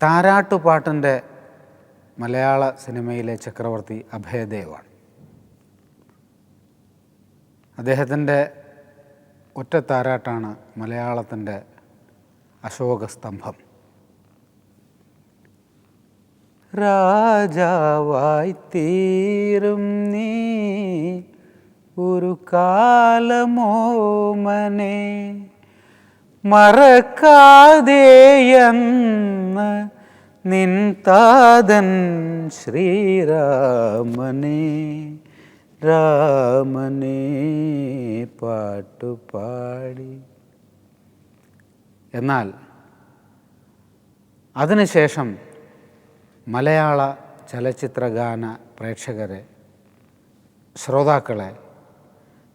താരാട്ടുപാട്ടിന്റെ മലയാള സിനിമയിലെ ചക്രവർത്തി അഭയദേവാണ് അദ്ദേഹത്തിന്റെ ഒറ്റ താരാട്ടാണ് മലയാളത്തിന്റെ അശോകസ്തംഭം രാജാവായി തീരും നീ ഒരു കാലമോമനെ മറക്കാതെയെന്ന് നിൻ താതൻ ശ്രീരാമനെ രാമനെ പാട്ടുപാടി. എന്നാൽ അതിനുശേഷം മലയാള ചലച്ചിത്രഗാന പ്രേക്ഷകരെ ശ്രോതാക്കളെ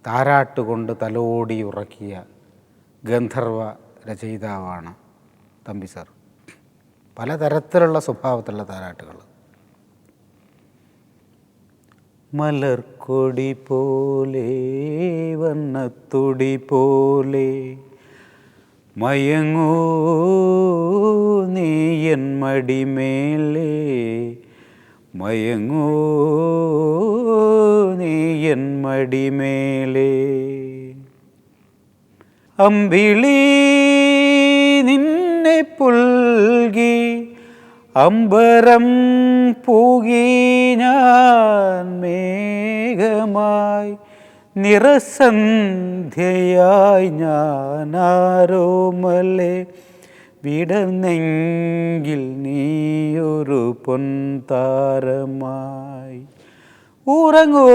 താരാട്ടുകൊണ്ട് തലോടി ഉറക്കിയ ഗന്ധർവ രചയിതാവാണ് തമ്പി സാർ. പലതരത്തിലുള്ള സ്വഭാവത്തിലുള്ള താരാട്ടുകൾ. മലർക്കൊടി പോലെ വണ്ണത്തൊടി പോലെ മയങ്ങൂ നീയൻ മടിമേലേ മയങ്ങൂ നീയൻ മടിമേലേ. അമ്പിളി നിന്നെ പുൽകി അമ്പരം പൂകി ഞാൻ മേഘമായി നിറസന്ധ്യയായി ഞാനാരോമലെ വിടർന്നെങ്കിൽ നീയൊരു പൊൻതാരമായി. ഉറങ്ങൂ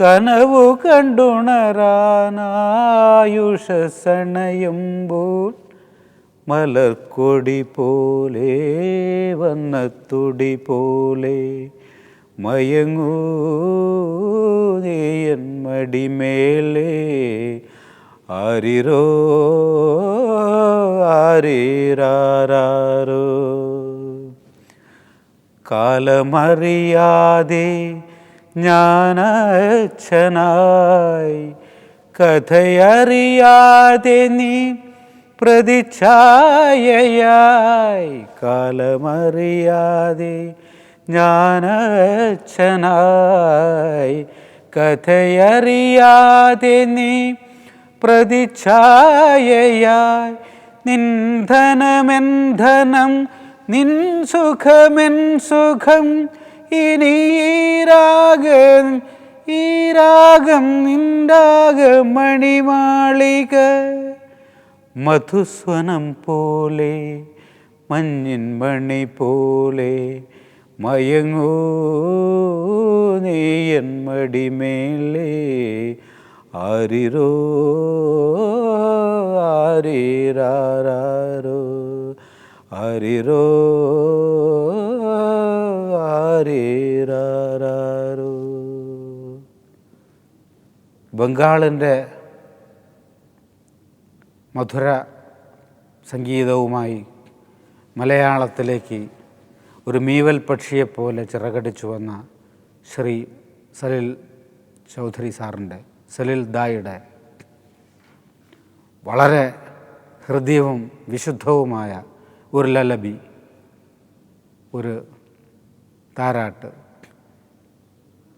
കനവു കണ്ടുണരാനായുഷണയുമ്പോൾ മലർക്കൊടി പോലെ വന്നത്തുടി പോലെ മയങ്ങൂ നീയൻ മടിമേലേ. ആരിരോ ആരീരാരോ കാലമറിയാതെ ഞാനച്ഛനായി കഥയറിയാതെ നീ പ്രതിച്ഛായയായി കാലമറിയാതെ ജ്ഞാനച്ഛനായി കഥയറിയാതെ നീ പ്രതിച്ഛായയായി നിന്ധനമെന്ധനം നിൻ സുഖമെൻ സുഖം ഇനി ഈ രാഗം ഈ മണിമാളിക. മധുസ്വനം പോലെ മഞ്ഞിൻ മണി പോലെ മയങ്ങൂ നീയൻ മടിമേലേ ആരിരോ ആരീരാരോ ആരിരോ ആരീരാരോ ബംഗാളിന്റെ മധുര സംഗീതവുമായി മലയാളത്തിലേക്ക് ഒരു മീവൽ പക്ഷിയെപ്പോലെ ചിറകടിച്ചു വന്ന ശ്രീ സലിൽ ചൗധരി സാറിന്റെ സലിൽ ദായുടെ വളരെ ഹൃദ്യവും വിശുദ്ധവുമായ ഒരു ലലബി ഒരു താരാട്ട്.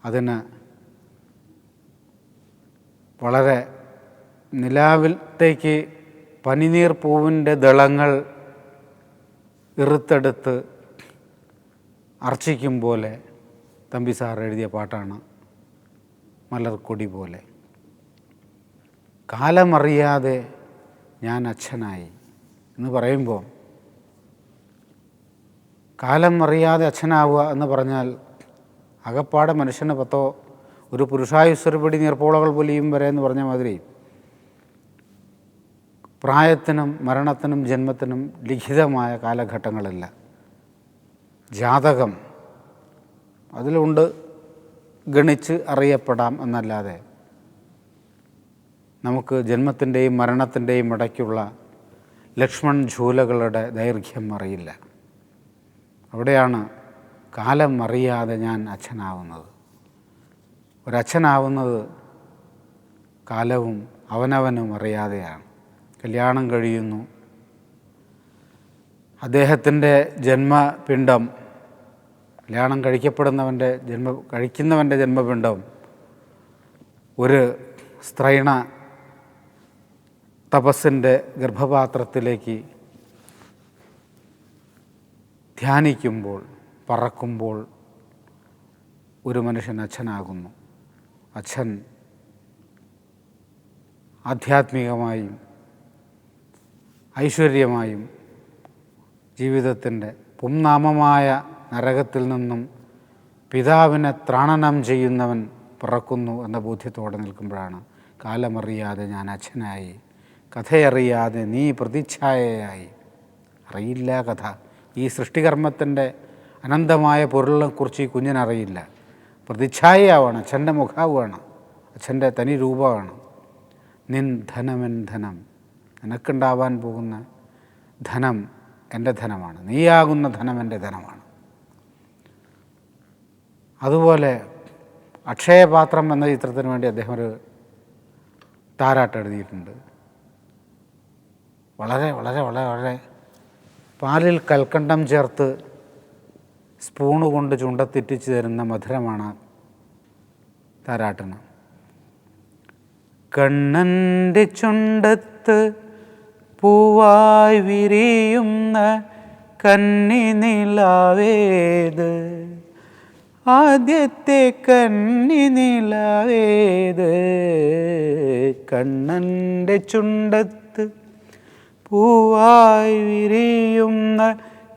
അതിന് വളരെ നിലാവിലത്തേക്ക് പനിനീർ പൂവിന്റെ ദളങ്ങൾ ഇറുത്തെടുത്ത് അർച്ചിക്കും പോലെ തമ്പി സാർ എഴുതിയ പാട്ടാണ് മലർക്കൊടി പോലെ. കാലമറിയാതെ ഞാൻ അച്ഛനായി എന്ന് പറയുമ്പോൾ കാലം അറിയാതെ അച്ഛനാവുക എന്ന് പറഞ്ഞാൽ അകപ്പാടെ മനുഷ്യന് പത്തോ ഒരു പുരുഷായുസ്വരപടി നീർപ്പോളകൾ പൊലിയും വരെ എന്ന് പറഞ്ഞ മാതിരി പ്രായത്തിനും മരണത്തിനും ജന്മത്തിനും ലിഖിതമായ കാലഘട്ടങ്ങളില്ല. ജാതകം അതിലുണ്ട്. ഗണിച്ച് അറിയപ്പെടാം എന്നല്ലാതെ നമുക്ക് ജന്മത്തിന്റെയും മരണത്തിന്റെയും ഇടയ്ക്കുള്ള ലക്ഷ്മൺ ഝൂലകളുടെ ദൈർഘ്യം അറിയില്ല. അവിടെയാണ് കാലം അറിയാതെ ഞാൻ അച്ഛനാവുന്നത്. ഒരച്ഛനാവുന്നത് കാലവും അവനവനും അറിയാതെയാണ്. കല്യാണം കഴിയുന്നു. അദ്ദേഹത്തിന്റെ ജന്മപിണ്ഡം കല്യാണം കഴിക്കപ്പെടുന്നവന്റെ ജന്മ കഴിക്കുന്നവന്റെ ജന്മപിണ്ഡം ഒരു സ്ത്രൈണ തപസ്സിന്റെ ഗർഭപാത്രത്തിലേക്ക് ധ്യാനിക്കുമ്പോൾ പറക്കുമ്പോൾ ഒരു മനുഷ്യൻ അച്ഛനാകുന്നു. അച്ഛൻ ആധ്യാത്മികമായും ഐശ്വര്യമായും ജീവിതത്തിന്റെ പുംനാമമായ നരകത്തിൽ നിന്നും പിതാവിനെ ത്രാണനം ചെയ്യുന്നവൻ പിറക്കുന്നു എന്ന ബോധ്യത്തോടെ നിൽക്കുമ്പോഴാണ് കാലമറിയാതെ ഞാൻ അച്ഛനായി. കഥയറിയാതെ നീ പ്രതിച്ഛായയായി. അറിയില്ല കഥ. ഈ സൃഷ്ടികർമ്മത്തിന്റെ അനന്തമായ പൊരുളിനെക്കുറിച്ച് ഈ കുഞ്ഞിനറിയില്ല. പ്രതിച്ഛായയാവാണ് അച്ഛന്റെ മുഖാവുമാണ് അച്ഛന്റെ തനി രൂപമാണ് നിൻ ധനമെൻ ധനം നിനക്കുണ്ടാവാൻ പോകുന്ന ധനം എന്റെ ധനമാണ്. നീയാകുന്ന ധനം എന്റെ ധനമാണ്. അതുപോലെ അക്ഷയപാത്രം എന്ന ചിത്രത്തിന് വേണ്ടി അദ്ദേഹം ഒരു താരാട്ട് എഴുതിയിട്ടുണ്ട്. വളരെ വളരെ വളരെ വളരെ പാലിൽ കൽക്കണ്ടം ചേർത്ത് സ്പൂണ് കൊണ്ട് ചുണ്ടത്തിറ്റിച്ച് തരുന്ന മധുരമാണ് താരാട്ടിന്. കണ്ണന്റെ ചുണ്ടത്ത് പൂവായി വിരിയുന്ന കന്നി നിലാവേത് ആദ്യത്തെ കന്നി നിലാവേത് കണ്ണന്റെ ചുണ്ടത്ത് പൂവായി വിരിയുന്ന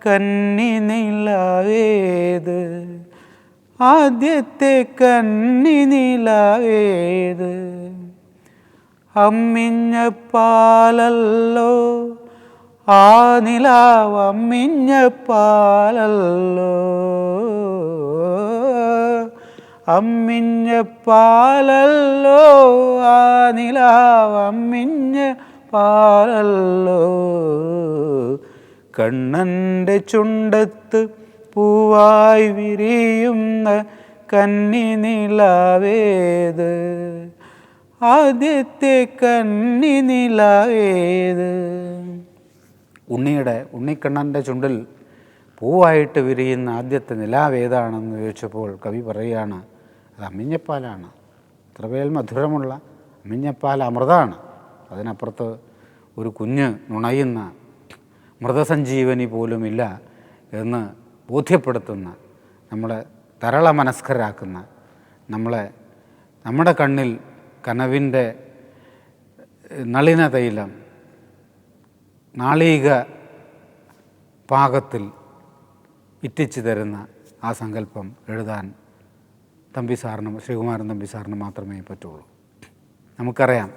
കന്നി നിലാവേത് ആദ്യത്തെ കന്നി നിലാവേത് അമ്മിഞ്ഞ പാലല്ലോ ആ നിലാവ് പാലല്ലോ അമ്മിഞ്ഞ പാലല്ലോ ആ നിലാവ് അമ്മിഞ്ഞ പാലല്ലോ കണ്ണന്റെ ചുണ്ടത്ത് പൂവായി വിരിയുന്ന കന്നി നിലാവേത്. ആദ്യത്തെ കണ്ണിനിലായത് ഉണ്ണിയുടെ ഉണ്ണിക്കണ്ണന്റെ ചുണ്ടിൽ പൂവായിട്ട് വിരിയുന്ന ആദ്യത്തെ നിലാവേതാണെന്ന് ചോദിച്ചപ്പോൾ കവി പറയുകയാണ് അത് അമ്മിഞ്ഞപ്പാലാണ്. ഇത്രവേൽ മധുരമുള്ള അമ്മിഞ്ഞപ്പാൽ അമൃതാണ്. അതിനപ്പുറത്ത് ഒരു കുഞ്ഞ് നുണയുന്ന മൃതസഞ്ജീവനി പോലുമില്ല എന്ന് ബോധ്യപ്പെടുത്തുന്ന നമ്മളെ തരള മനസ്കരാക്കുന്ന നമ്മളെ നമ്മുടെ കണ്ണിൽ കനവിന്റെ നളിന തൈലം നാളീക പാകത്തിൽ ഇറ്റിച്ചു തരുന്ന ആ സങ്കല്പം എഴുതാൻ തമ്പി സാറിന് ശ്രീകുമാരൻ തമ്പി സാറിന് മാത്രമേ പറ്റുള്ളൂ. നമുക്കറിയാം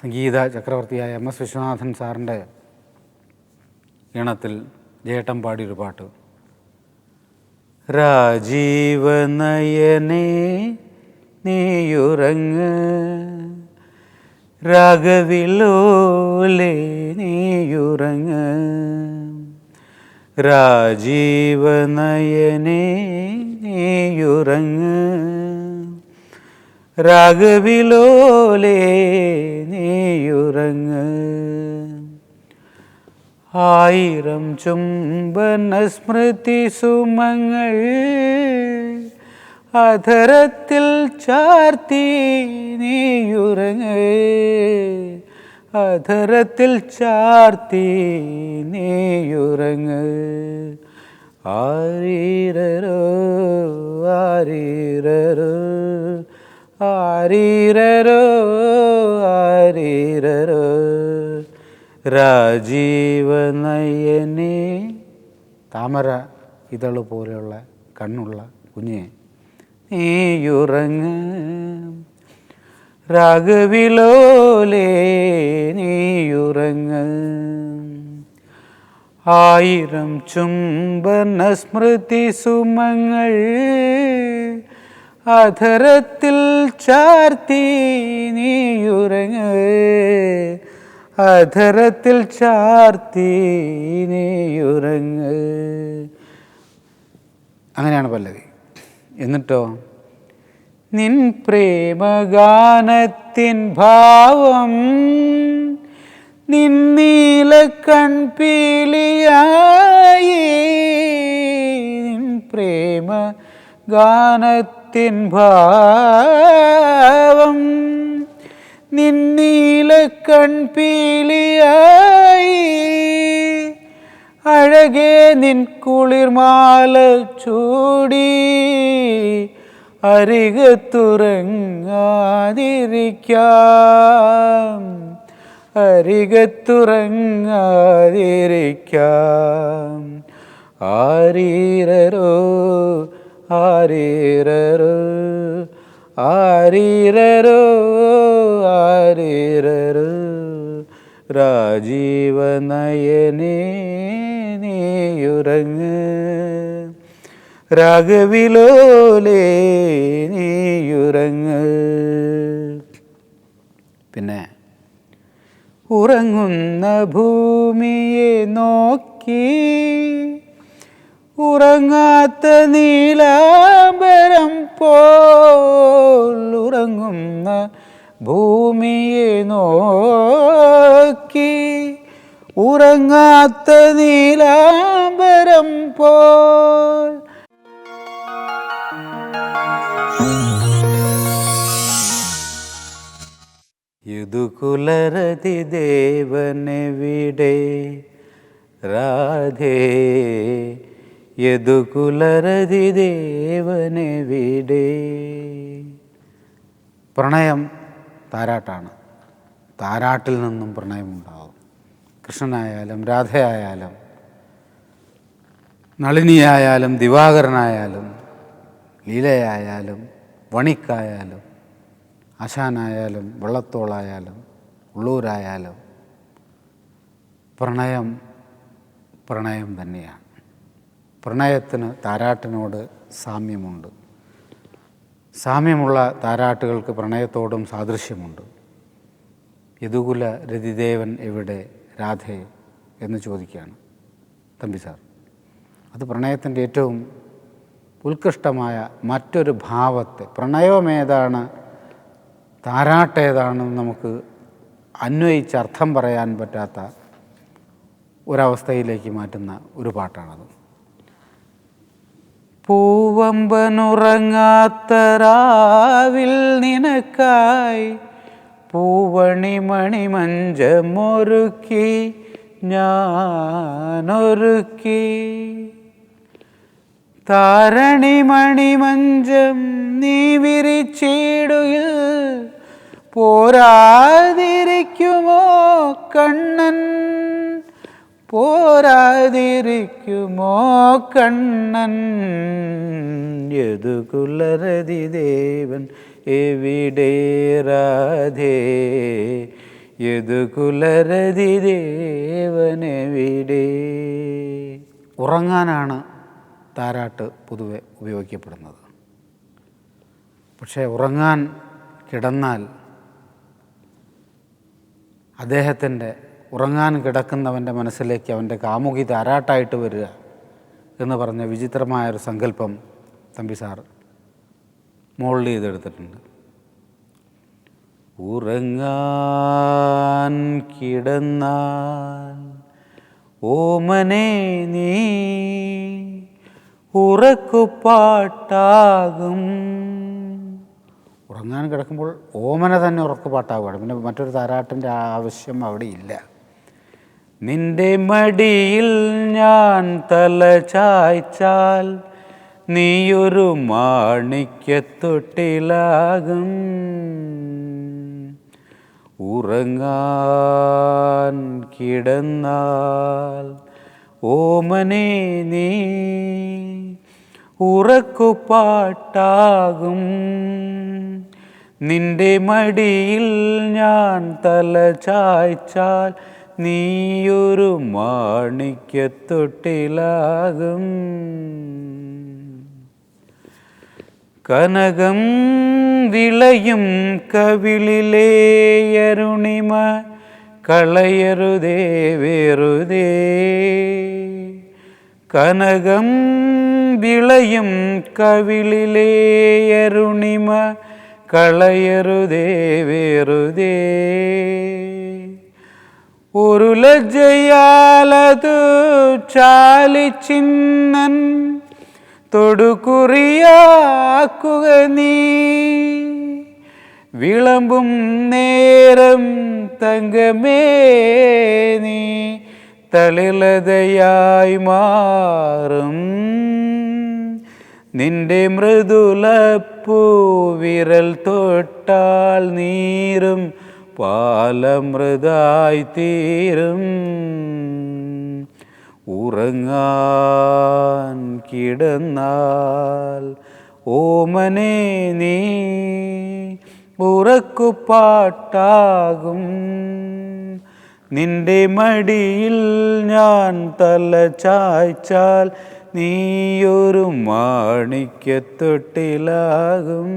സംഗീത ചക്രവർത്തിയായ എം എസ് വിശ്വനാഥൻ സാറിന്റെ ഈണത്തിൽ ജേട്ടൻ പാടിയൊരു പാട്ട്. രാജീവനയനേ നീയുറങ്ങ്. രാഗവിലോലെ നീയുറങ്ങ്. രാജീവനയനെ നീയുറങ്ങ്. രാഗവിലോലെ നീയുറങ്ങ്. ആയിരം ചുംബന സ്മൃതി സുമങ്ങൾ അധരത്തിൽ ചാർത്തി നീയുറങ്ങ്. അധരത്തിൽ ചാർത്തി നീയുറങ്ങ്. ആരീരരോ ആരീരരോ ആരീരരോ ആരീരരോ. രാജീവനയനെ താമര ഇതൾ പോലെയുള്ള കണ്ണുള്ള കുഞ്ഞെ. നീയുറങ്ങ്. രാഗവിലോലേ നീയുറങ്ങ്. ആയിരം ചുംബന സ്മൃതി സുമങ്ങൾ അധരത്തിൽ ചാർത്തി നീയുറങ്ങ്. അധരത്തിൽ ചാർത്തി നീയുറങ്ങ്. അങ്ങനെയാണ് പല്ലവി. എന്നിട്ടോ? നിൻ പ്രേമഗാനത്തിൻ ഭാവം നിന്നീല കൺപീലിയായി. നിൻ പ്രേമ ഗാനത്തിൻ ഭാവം നിന്നീല കൺപീലിയായി. അഴകേ നിൻ കുളിർമാല ചൂടി അരികത്തുറങ്ങാതിരിക്കാം അരികത്തുറങ്ങാതിരിക്കാം ആരീരരോ ആരീരരോ ആരീരരോ ആരീരരോ. രാജീവനയനേ നീയുറങ്ങ് രാഘവിലോലേ നീയുറങ്ങ്. പിന്നെ ഉറങ്ങുന്ന ഭൂമിയെ നോക്കി ഉറങ്ങാത്ത നീലാംബരം പോൽ ഉറങ്ങുന്ന ഭൂമിയെ നോക്കി ഉറങ്ങാത്ത നീലാംബരം പോൽ. യദുകുലരതി ദേവനെവിടെ? രാധേ യദുകുലരതി ദേവനെവിടെ? പ്രണയം താരാട്ടാണ്. താരാട്ടിൽ നിന്നും പ്രണയമുണ്ടാവും. കൃഷ്ണനായാലും രാധയായാലും നളിനിയായാലും ദിവാകരനായാലും ലീലയായാലും വണിക്കായാലും ആശാനായാലും വെള്ളത്തോളായാലും ഉള്ളൂരായാലും പ്രണയം പ്രണയം തന്നെയാണ്. പ്രണയത്തിന് താരാട്ടിനോട് സാമ്യമുണ്ട്. സാമ്യമുള്ള താരാട്ടുകൾക്ക് പ്രണയത്തോടും സാദൃശ്യമുണ്ട്. യദുകുല രതിദേവൻ എവിടെ രാധേ എന്ന് ചോദിക്കുകയാണ്. തമ്പി സാർ അത് പ്രണയത്തിന്റെ ഏറ്റവും ഉത്കൃഷ്ടമായ മറ്റൊരു ഭാവത്തെ പ്രണയമേതാണ് താരാട്ടേതാണെന്ന് നമുക്ക് അന്വയിച്ച് അർത്ഥം പറയാൻ പറ്റാത്ത ഒരവസ്ഥയിലേക്ക് മാറ്റുന്ന ഒരു പാട്ടാണത്. പൂവമ്പനുറങ്ങാത്ത രാവിൽ നിനക്കായി പൂവണി മണിമഞ്ചമൊരുക്കി ഞാനൊരുക്കി. താരണി മണിമഞ്ചം നീ വിരിച്ചിടുകിൽ പോരാതിരിക്കുമോ കണ്ണൻ? പോരാതിരിക്കുമോ കണ്ണൻ? യദുകുലരതി ദേവൻ എവിടെ രാധേ യദുകുലരതി കുലരതി ദേവനെവിടെ? ഉറങ്ങാനാണ് താരാട്ട് പൊതുവെ ഉപയോഗിക്കപ്പെടുന്നത്. പക്ഷേ ഉറങ്ങാൻ കിടന്നാൽ അദ്ദേഹത്തിന്റെ ഉറങ്ങാൻ കിടക്കുന്നവന്റെ മനസ്സിലേക്ക് അവന്റെ കാമുകി താരാട്ടായിട്ട് വരിക എന്ന് പറഞ്ഞ വിചിത്രമായൊരു സങ്കല്പം തമ്പി സാർ മോൾഡ് ചെയ്തെടുത്തിട്ടുണ്ട്. ഉറങ്ങാൻ കിടന്നാൽ ഓമനെ നീ ഉറക്കുപാട്ടാകും. ഉറങ്ങാൻ കിടക്കുമ്പോൾ ഓമന തന്നെ ഉറക്കുപാട്ടാകുകയാണ് പിന്നെ മറ്റൊരു താരാട്ടിന്റെ ആവശ്യം അവിടെ ഇല്ല. നിന്റെ മടിയിൽ ഞാൻ തല ചായ്ച്ചാൽ നീയൊരു മാണിക്യത്തൊട്ടിലാകും. ഉറങ്ങാൻ കിടന്നാൽ ഓമനെ നീ ഉറക്കുപാട്ടാകും. നിന്റെ മടിയിൽ ഞാൻ തല ചായ്ച്ചാൽ നീയൊരു മാണിക്യത്തൊട്ടിലാകും. கனகம் விளையும் கவிழிலே அருணிம களையருதே வேறுதே. கனகம் விளையும் கவிழிலே அருணிம களையருதே வேறுதே. ஒரு லஜ்ஜையாலது சாலி சின்னன் തൊടുകുറിയാക്കുക നീ. വിളമ്പും നേരം തങ്കമേ നീ. തളിളതയായി മാറും. നിന്റെ മൃദുലപ്പൂ വിരൽ തൊട്ടാൽ നീരും പാലമൃതായി തീരും. ഉറങ്ങാൻ കിടന്നാൽ. ഓമനെ നീ ഉറക്കുപാട്ടാകും. നിന്റെ മടിയിൽ ഞാൻ തല ചായ്ച്ചാൽ നീയൊരു മാണിക്യത്തൊട്ടിലാകും.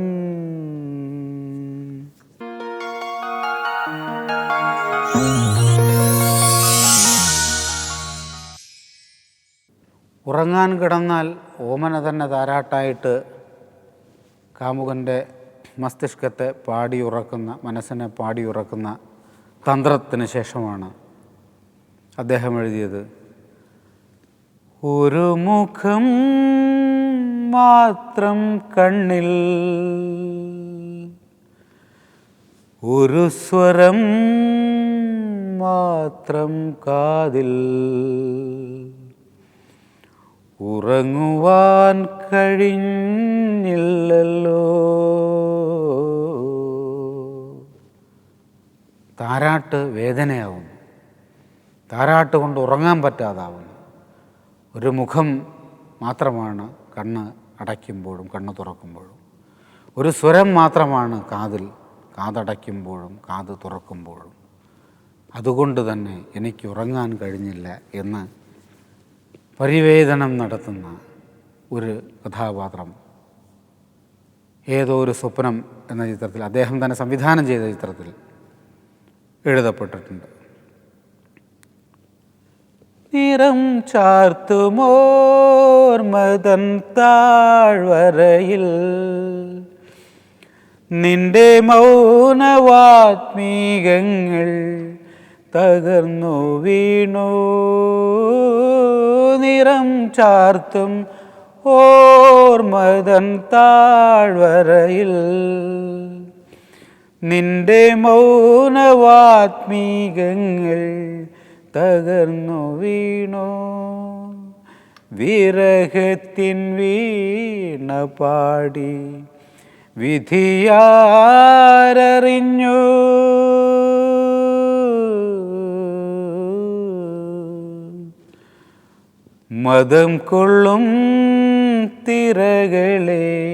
ഉറങ്ങാൻ കിടന്നാൽ ഓമന തന്നെ താരാട്ടായിട്ട് കാമുകന്റെ മസ്തിഷ്കത്തെ പാടിയുറക്കുന്ന മനസ്സിനെ പാടിയുറക്കുന്ന തന്ത്രത്തിന് ശേഷമാണ് അദ്ദേഹം എഴുതിയത്. ഒരു മുഖം മാത്രം കണ്ണിൽ ഒരു സ്വരം മാത്രം കാതിൽ ഉറങ്ങുവാൻ കഴിഞ്ഞില്ലല്ലോ. താരാട്ട് വേദനയാവുന്നു. താരാട്ട് കൊണ്ട് ഉറങ്ങാൻ പറ്റാതാവുന്നു. ഒരു മുഖം മാത്രമാണ് കണ്ണ് അടയ്ക്കുമ്പോഴും കണ്ണ് തുറക്കുമ്പോഴും. ഒരു സ്വരം മാത്രമാണ് കാതിൽ കാതടയ്ക്കുമ്പോഴും കാത് തുറക്കുമ്പോഴും. അതുകൊണ്ട് തന്നെ എനിക്ക് ഉറങ്ങാൻ കഴിഞ്ഞില്ല എന്ന് പരിവേദനം നടത്തുന്ന ഒരു കഥാപാത്രം. ഏതോ ഒരു സ്വപ്നം എന്ന ചിത്രത്തിൽ അദ്ദേഹം തന്നെ സംവിധാനം ചെയ്ത ചിത്രത്തിൽ എഴുതപ്പെട്ടിട്ടുണ്ട്. നിറം ചാർത്തുമോർമതൻ താഴ്വരയിൽ നിന്റെ മൗനവാത്മീകങ്ങൾ തകർന്നു വീണു. നിറം ചാർത്തും ഓർമതൻ താഴ്വരയിൽ. നിന്റെ മൗനവാത്മീകങ്ങൾ തകർന്നു വീണു. വിരഹത്തിൻ വീണ പാടി വിധിയാരറിഞ്ഞു. മതം കൊള്ളും തിരകളെ.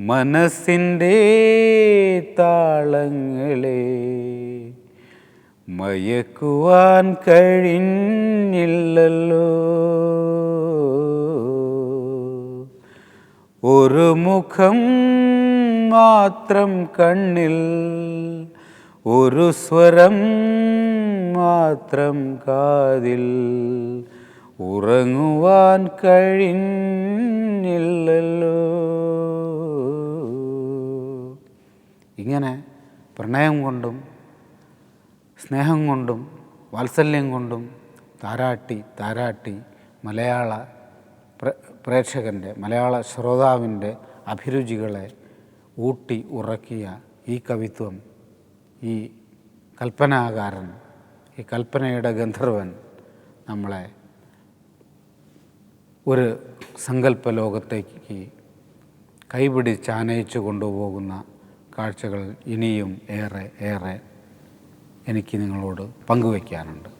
മനസ്സിന്റെ താളങ്ങളെ. മയക്കുവാൻ കഴിഞ്ഞില്ലല്ലോ. ഒരു മുഖം മാത്രം കണ്ണിൽ ഒരു സ്വരം മാത്രം കാതിൽ. ഉറങ്ങുവാൻ കഴിഞ്ഞില്ലല്ലോ. ഇങ്ങനെ പ്രണയം കൊണ്ടും സ്നേഹം കൊണ്ടും വാത്സല്യം കൊണ്ടും താരാട്ടി താരാട്ടി മലയാള പ്ര- പ്രേക്ഷകന്റെ മലയാള ശ്രോതാവിന്റെ അഭിരുചികളെ ഊട്ടി ഉറക്കിയ ഈ കവിത്വം ഈ കൽപ്പനാകാരൻ ഈ കൽപ്പനയുടെ ഗന്ധർവൻ നമ്മളെ ഒരു സങ്കല്പ ലോകത്തേക്ക് കൈപിടിച്ച് ആനയിച്ചു കൊണ്ടുപോകുന്ന കാഴ്ചകൾ ഇനിയും ഏറെ ഏറെ എനിക്ക് നിങ്ങളോട് പങ്കുവയ്ക്കാനുണ്ട്.